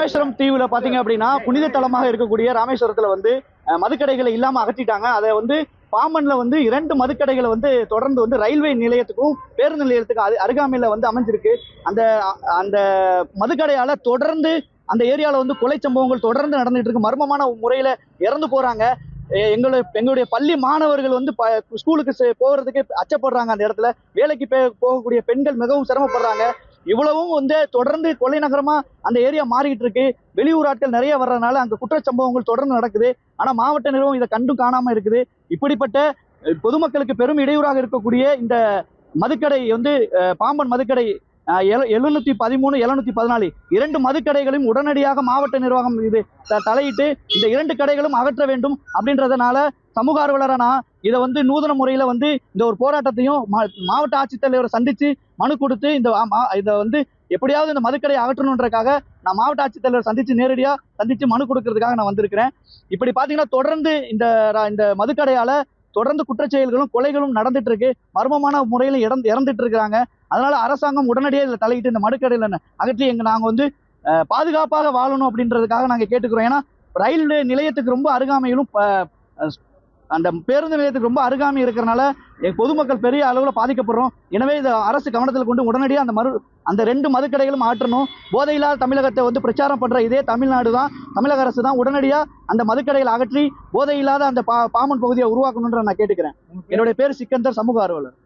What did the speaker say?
ராமேஸ்வரம் தீவுல பாத்தீங்க அப்படின்னா புனித தலமாக இருக்கக்கூடிய ராமேஸ்வரத்துல வந்து மதுக்கடைகளை இல்லாம அகற்றிட்டாங்க. அதை வந்து பாம்பன்ல வந்து இரண்டு மதுக்கடைகளை வந்து தொடர்ந்து வந்து ரயில்வே நிலையத்துக்கும் பேருந்து நிலையத்துக்கும் அது அருகாமையில வந்து அமைஞ்சிருக்கு. அந்த அந்த மதுக்கடையால தொடர்ந்து அந்த ஏரியாவில் வந்து கொலை சம்பவங்கள் தொடர்ந்து நடந்துட்டு இருக்கு. மர்மமான முறையில இறந்து போறாங்க. எங்களுடைய எங்களுடைய பள்ளி மாணவர்கள் வந்து ப- ஸ்கூலுக்கு செ- அச்சப்படுறாங்க அந்த இடத்துல. வேலைக்கு போகக்கூடிய பெண்கள் மிகவும் சிரமப்படுறாங்க. இவ்வளவும் வந்து தொடர்ந்து கொள்ளை நகரமா அந்த ஏரியா மாறிக்கிட்டு இருக்கு. வெளியூர் ஆட்கள் நிறைய வர்றதுனால அங்க குற்றச்சம்பவங்கள் தொடர்ந்து நடக்குது. ஆனா மாவட்ட நிர்வாகம் இதை கண்டும் காணாம இருக்குது. இப்படிப்பட்ட பொதுமக்களுக்கு பெரும் இடையூறாக இருக்கக்கூடிய இந்த மதுக்கடை வந்து பாம்பன் மதுக்கடை எழுநூத்தி பதிமூணு எழுநூத்தி பதினாலு இரண்டு மதுக்கடைகளையும் உடனடியாக மாவட்ட நிர்வாகம் இது த- தலையிட்டு இந்த இரண்டு கடைகளும் அகற்ற வேண்டும் அப்படின்றதுனால சமூக ஆர்வலரான இதை வந்து நூதன முறையில் வந்து இந்த ஒரு போராட்டத்தையும் மா- மாவட்ட ஆட்சித்தலைவரை சந்தித்து மனு கொடுத்து இந்த மா- இதை வந்து எப்படியாவது இந்த மதுக்கடையை அகற்றணுன்றக்காக நான் மாவட்ட ஆட்சித்தலைவர் சந்தித்து நேரடியாக சந்தித்து மனு கொடுக்கறதுக்காக நான் வந்திருக்கிறேன். இப்படி பார்த்தீங்கன்னா தொடர்ந்து இந்த ர- இந்த மதுக்கடையால் தொடர்ந்து குற்றச்செயல்களும் கொலைகளும் நடந்துட்டு இருக்கு மர்மமான முறையில் இறந்து இறந்துட்டு இருக்கிறாங்க அதனால அரசாங்கம் உடனடியாக இதில் தலையிட்டு இந்த மடுக்கடையில் அகற்றி எங்க நாங்கள் வந்து பாதுகாப்பாக வாழணும் அப்படின்றதுக்காக நாங்கள் கேட்டுக்கிறோம். ஏன்னா ரயில் நிலையத்துக்கு ரொம்ப அருகாமையிலும் அந்த பேருந்து நிலையத்துக்கு ரொம்ப அருகாமை இருக்கிறனால பொதுமக்கள் பெரிய அளவில் பாதிக்கப்படுறோம். எனவே இதை அரசு கவனத்தில் கொண்டு உடனடியாக அந்த மறு அந்த ரெண்டு மதுக்கடைகளும் ஆற்றணும். போதையில்லாத தமிழகத்தை வந்து பிரச்சாரம் பண்ற இதே தமிழ்நாடு தான் தமிழக அரசு தான் உடனடியாக அந்த மதுக்கடைகளை அகற்றி போதையில்லாத அந்த பா பாமன் பகுதியை உருவாக்கணுன்ற நான் கேட்டுக்கிறேன். என்னுடைய பேர் சிக்கந்தர் சமூக ஆர்வலர்.